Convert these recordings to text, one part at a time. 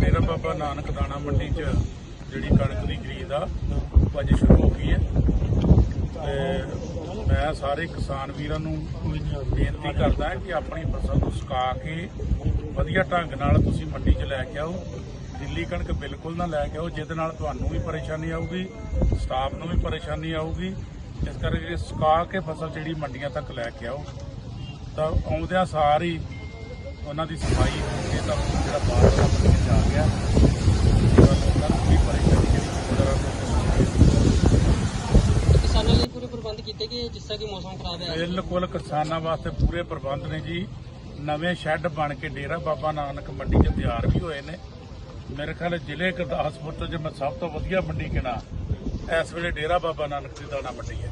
ਮੇਰਾ ਬਾਬਾ ਨਾਨਕ ਦਾਣਾ ਮੰਡੀ 'ਚ ਜਿਹੜੀ ਕਣਕ ਦੀ ਖਰੀਦ ਆ ਅੱਜ ਸ਼ੁਰੂ ਹੋ ਗਈ ਹੈ। ਤੇ ਮੈਂ ਸਾਰੇ ਕਿਸਾਨ ਵੀਰਾਂ ਨੂੰ ਬੇਨਤੀ ਕਰਦਾ ਕਿ ਆਪਣੀ ਫਸਲ ਨੂੰ ਸੁਕਾ ਕੇ ਵਧੀਆ ਢੰਗ ਨਾਲ ਤੁਸੀਂ ਮੰਡੀ 'ਚ ਲੈ ਕੇ ਆਓ। ਦਿੱਲੀ ਕਣਕ ਬਿਲਕੁਲ ਨਾ ਲੈ ਕੇ ਆਓ, ਜਿਹਦੇ ਨਾਲ ਤੁਹਾਨੂੰ ਵੀ ਪਰੇਸ਼ਾਨੀ ਆਊਗੀ, ਸਟਾਫ ਨੂੰ ਵੀ ਪਰੇਸ਼ਾਨੀ ਆਊਗੀ। ਇਸ ਕਰਕੇ ਸੁਕਾ ਕੇ ਫਸਲ ਜਿਹੜੀ ਮੰਡੀਆਂ ਤੱਕ ਲੈ ਕੇ ਆਓ, ਤਾਂ ਆਉਂਦਿਆਂ ਸਾਰੀ ਉਹਨਾਂ ਦੀ ਸਫ਼ਾਈ ਤੇ ਤਾਂ ਜਿਹੜਾ ਬਾਹਰ ਦਾ ਕੀਤੇ ਗਏ ਜਿਸ ਤਰ੍ਹਾਂ ਕਿ ਮੌਸਮ ਖਰਾਬ ਹੈ? ਬਿਲਕੁਲ ਕਿਸਾਨਾਂ ਵਾਸਤੇ ਪੂਰੇ ਪ੍ਰਬੰਧ ਨੇ ਜੀ। ਨਵੇਂ ਸ਼ੈੱਡ ਬਣ ਕੇ ਡੇਰਾ ਬਾਬਾ ਨਾਨਕ ਮੰਡੀ 'ਚ ਤਿਆਰ ਵੀ ਹੋਏ ਨੇ। ਮੇਰੇ ਖਿਆਲ ਜ਼ਿਲ੍ਹੇ ਗੁਰਦਾਸਪੁਰ ਤੋਂ ਜੇ ਮੈਂ ਸਭ ਤੋਂ ਵਧੀਆ ਮੰਡੀ ਕਿਨਾ ਇਸ ਵੇਲੇ ਡੇਰਾ ਬਾਬਾ ਨਾਨਕ ਦੀ ਦਾਣਾ ਮੰਡੀ ਹੈ।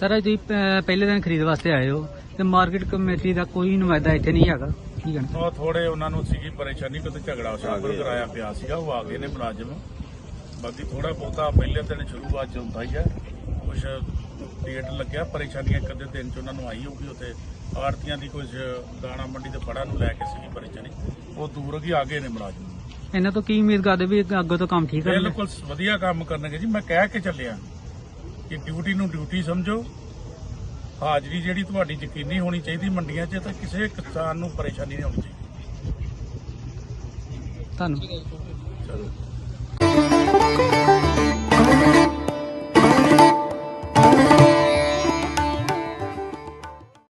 ਸਰ ਜੀ ਪਹਿਲੇ ਦਿਨ ਖਰੀਦ ਵਾਸਤੇ ਆਏ ਹੋ ਤੇ ਮਾਰਕੀਟ ਕਮੇਟੀ ਦਾ ਕੋਈ ਨੁਮਾਇੰਦਾ ਇੱਥੇ ਨਹੀਂ ਹੈਗਾ। ਕੀ ਕਹਿਣਾ? ਉਹ ਥੋੜੇ ਉਹਨਾਂ ਨੂੰ ਸੀਗੀ ਪਰੇਸ਼ਾਨੀ ਕਿਤੇ ਝਗੜਾ ਸ਼ਾਮਲ ਕਰਾਇਆ ਪਿਆ ਸੀਗਾ ਉਹ ਆ ਗਏ ਨੇ ਮੁਲਾਜ਼ਮ। ਬਾਕੀ ਥੋੜਾ ਬਹੁਤਾ ਪਹਿਲੇ ਦਿਨ ਸ਼ੁਰੂਆਤ ਚ ਹੁੰਦਾ ਹੀ ਹੈ। ਕੁਝ ਡੇਟ ਲੱਗਿਆ ਪਰੇਸ਼ਾਨੀਆਂ ਇੱਕ ਅੱਧੇ ਦਿਨ ਚ ਉਹਨਾਂ ਨੂੰ ਆਈ ਹੋਊਗੀ ਉੱਥੇ। ਆੜਤੀਆਂ ਦੀ ਕੁਝ ਦਾਣਾ ਮੰਡੀ ਦੇ ਫੜਾ ਨੂੰ ਲੈ ਕੇ ਸੀਗੀ ਪਰੇਸ਼ਾਨੀ। ਉਹ ਦੂਰ ਹੋ ਆ ਗਏ ਨੇ ਮੁਲਾਜ਼ਮ। ਇਹਨਾਂ ਤੋਂ ਕੀ ਉਮੀਦ ਕਰਦੇ ਵੀ ਅੱਗੇ ਤੋਂ ਕੰਮ ਠੀਕ ਕਰਨਗੇ? ਬਿਲਕੁਲ ਵਧੀਆ ਕੰਮ ਕਰਨਗੇ ਜੀ। ਮੈਂ ਕਹਿ ਕੇ ਚੱਲਿਆ ਕਿ ਡਿਊਟੀ ਨੂੰ ਡਿਊਟੀ ਸਮਝੋ। ਹਾਜ਼ਰੀ ਜਿਹੜੀ ਤੁਹਾਡੀ ਯਕੀਨੀ ਹੋਣੀ ਚਾਹੀਦੀ ਮੰਡੀਆਂ 'ਚ ਤਾਂ ਕਿਸੇ ਕਿਸਾਨ ਨੂੰ ਪਰੇਸ਼ਾਨੀ ਨਹੀਂ ਹੋਣੀ ਚਾਹੀਦੀ। ਧੰਨਵਾਦ। ਚਲੋ।